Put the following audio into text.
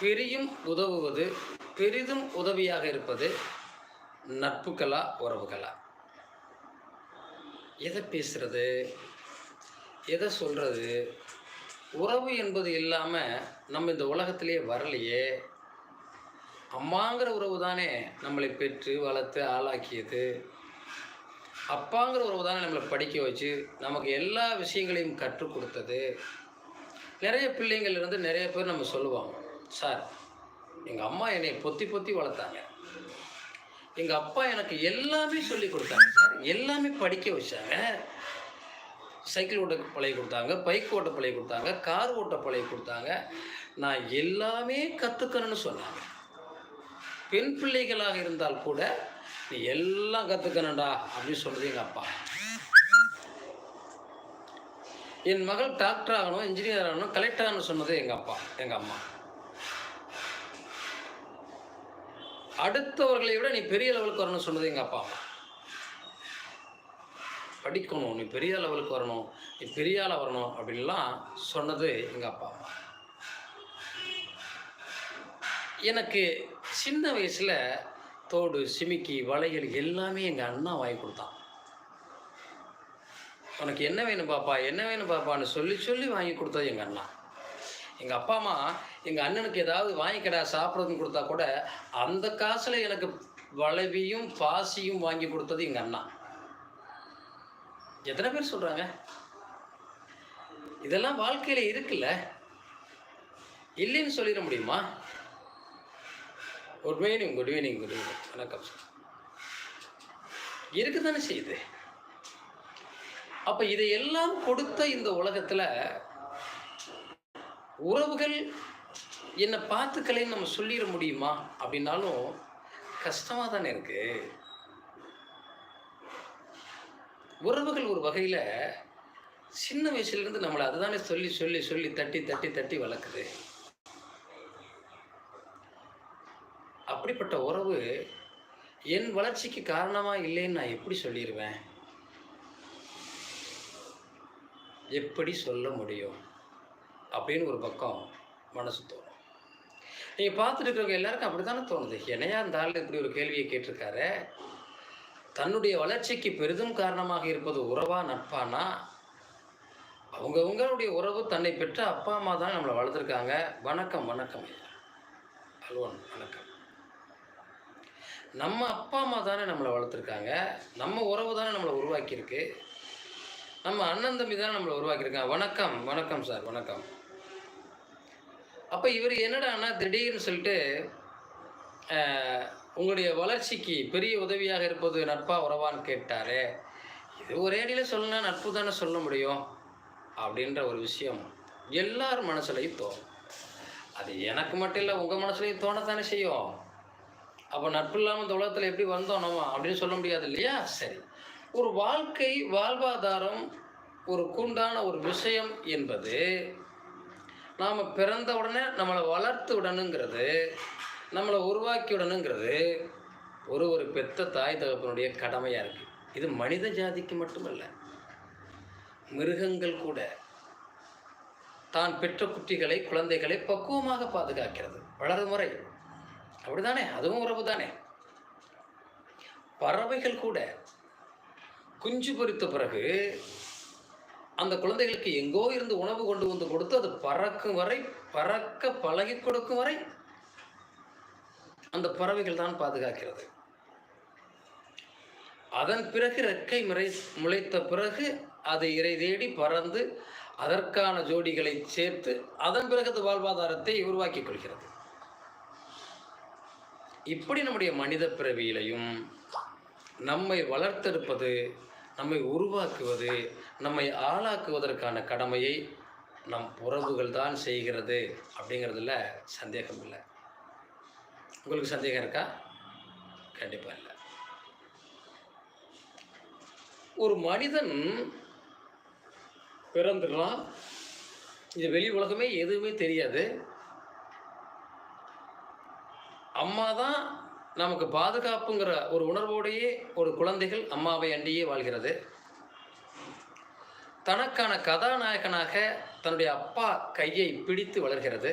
பெரியும் உதவுவது பெரிதும் உதவியாக இருப்பது நட்புகளா உறவுகளா எதை பேசுறது? எதை சொல்கிறது உறவு என்பது இல்லாமல் நம்ம இந்த உலகத்திலே வரலையே. அம்மாங்கிற உறவு தானே நம்மளை பெற்று வளர்த்து ஆளாக்கியது. அப்பாங்கிற உறவு தானே நம்மளை படிக்க வச்சு நமக்கு எல்லா விஷயங்களையும் கற்றுக் கொடுத்தது. நிறைய பிள்ளைங்கள்லேருந்து நிறைய பேர் நம்ம சொல்லுவாங்க. சார் எங்கள் அம்மா என்னை பொத்தி பொத்தி வளர்த்தாங்க. எங்கள் அப்பா எனக்கு எல்லாமே சொல்லி கொடுத்தாங்க சார். எல்லாமே படிக்க வச்சாங்க. சைக்கிள் ஓட்ட பழகி கொடுத்தாங்க பைக் ஓட்ட பழகி கொடுத்தாங்க கார் ஓட்ட பழகி கொடுத்தாங்க. நான் எல்லாமே கற்றுக்கணும்னு சொன்னாங்க. பெண் பிள்ளைகளாக இருந்தால் கூட நீ எல்லாம் கற்றுக்கணும்டா அப்படின்னு சொன்னது எங்கள் அப்பா. என் மகள் டாக்டர் ஆகணும் இன்ஜினியர் ஆகணும் கலெக்டர் ஆகணும்னு சொன்னது எங்கள் அப்பா எங்கள் அம்மா. அடுத்தவர்களை விட நீ பெரிய லெவலுக்கு வரணும்னு சொன்னது எங்கள் அப்பா அம்மா. படிக்கணும் நீ பெரிய லெவலுக்கு வரணும் நீ பெரிய ஆளாக வரணும் அப்படின்லாம் சொன்னது எங்கள் அப்பா அம்மா. எனக்கு சின்ன வயசில் தோடு சிமிக்கி வளையல் எல்லாமே எங்கள் அண்ணா வாங்கி கொடுத்தான். உனக்கு என்ன வேணும் பாப்பா என்ன வேணும் பாப்பான்னு சொல்லி சொல்லி வாங்கி கொடுத்தது எங்கள் அண்ணா. எங்கள் அப்பா அம்மா எங்கள் அண்ணனுக்கு ஏதாவது வாங்கிக்கடா சாப்பிட்றதுன்னு கொடுத்தா கூட அந்த காசில் எனக்கு வளைவியும் பாசியும் வாங்கி கொடுத்தது எங்கள் அண்ணா. எத்தனை பேர் சொல்கிறாங்க இதெல்லாம் வாழ்க்கையில் இருக்குல்ல? இல்லைன்னு சொல்லிட முடியுமா? Good evening good evening good evening வணக்கம் சார் இருக்கு தானே செய்யுது? அப்போ இதையெல்லாம் கொடுத்த இந்த உலகத்தில் உறவுகள் என்னை பார்த்துக்கலைன்னு நம்ம சொல்லிட முடியுமா? அப்படின்னாலும் கஷ்டமாக தானே இருக்கு. உறவுகள் ஒரு வகையில் சின்ன வயசுலேருந்து நம்மளை அதுதானே சொல்லி சொல்லி சொல்லி தட்டி தட்டி தட்டி வளர்க்குது. அப்படிப்பட்ட உறவு என் வளர்ச்சிக்கு காரணமாக இல்லைன்னு நான் எப்படி சொல்லிடுவேன்? எப்படி சொல்ல முடியும்? அப்படின்னு ஒரு பக்கம் மனசு தோணும். நீங்கள் பார்த்துட்டு எல்லாருக்கும் அப்படி தானே தோணுது? என்னையா இந்த ஆள் இப்படி ஒரு கேள்வியை கேட்டிருக்காரு? தன்னுடைய வளர்ச்சிக்கு பெரிதும் காரணமாக இருப்பது உறவா நட்பானா? அவங்கவுங்களுடைய உறவு தன்னை பெற்ற அப்பா அம்மா தான் நம்மளை வளர்த்துருக்காங்க. வணக்கம் வணக்கம் ஐயா. அல்வன் வணக்கம். நம்ம அப்பா அம்மா தானே நம்மளை வளர்த்துருக்காங்க. நம்ம உறவு தானே நம்மளை உருவாக்கியிருக்கு. நம்ம அண்ணன் தம்பி தானே நம்மளை உருவாக்கியிருக்காங்க. வணக்கம் வணக்கம் சார் வணக்கம். அப்போ இவர் என்னடான்னா திடீர்னு சொல்லிட்டு உங்களுடைய வளர்ச்சிக்கு பெரிய உதவியாக இருப்பது நட்பா உறவான்னு கேட்டாரே. இது ஒரே அடியில் சொல்லணும்னா நட்பு தானே சொல்ல முடியும் அப்படின்ற ஒரு விஷயம் எல்லார் மனசுலையும் தோணும். அது எனக்கு மட்டும் இல்லை உங்கள் மனசுலையும் தோணத்தானே செய்யும். அப்போ நட்பு இல்லாமல் இந்த உலகத்தில் எப்படி வந்தோம் நம்ம அப்படின்னு சொல்ல முடியாது இல்லையா? சரி. ஒரு வாழ்க்கை வாழ்வாதாரம் ஒரு கூண்டான ஒரு விஷயம் என்பது நாம் பிறந்த உடனே நம்மளை வளர்த்து விடணுங்கிறது நம்மளை உருவாக்கி விடணுங்கிறது ஒரு ஒரு பெத்த தாய் தகப்பனுடைய கடமையாக இருக்குது இது மனித ஜாதிக்கு மட்டுமல்ல மிருகங்கள் கூட தான் பெற்ற குட்டிகளை குழந்தைகளை பக்குவமாக பாதுகாக்கிறது. வளரும் முறை. அப்படிதானே அதுவும் உறவு தானே? பறவைகள் கூட குஞ்சு பொறித்த பிறகு அந்த குழந்தைகளுக்கு எங்கோ இருந்து உணவு கொண்டு வந்து கொடுத்து அது பறக்கும் வரை பறக்க பழகி கொடுக்கும் வரை அந்த பறவைகள் தான் பாதுகாக்கிறது. அதன் பிறகு ரெக்கை முறை முளைத்த பிறகு அது இறை தேடி பறந்து அதற்கான ஜோடிகளை சேர்த்து அதன் பிறகு அது வாழ்வாதாரத்தை உருவாக்கிக் கொள்கிறது. இப்படி நம்முடைய மனித பிறவியிலையும் நம்மை வளர்த்தெடுப்பது நம்மை உருவாக்குவது நம்மை ஆளாக்குவதற்கான கடமையை நம் உறவுகள் தான் செய்கிறது அப்படிங்கிறதுல சந்தேகம் இல்லை. உங்களுக்கு சந்தேகம் இருக்கா? கண்டிப்பாக இல்லை. ஒரு மனிதன் பிறந்துடலாம் இது வெளி உலகமே எதுவுமே தெரியாது. அம்மா தான் நமக்கு பாதுகாப்புங்கிற ஒரு உணர்வோடையே ஒரு குழந்தைகள் அம்மாவை அண்டியே வாழ்கிறது. தனக்கான கதாநாயகனாக தன்னுடைய அப்பா கையை பிடித்து வளர்கிறது.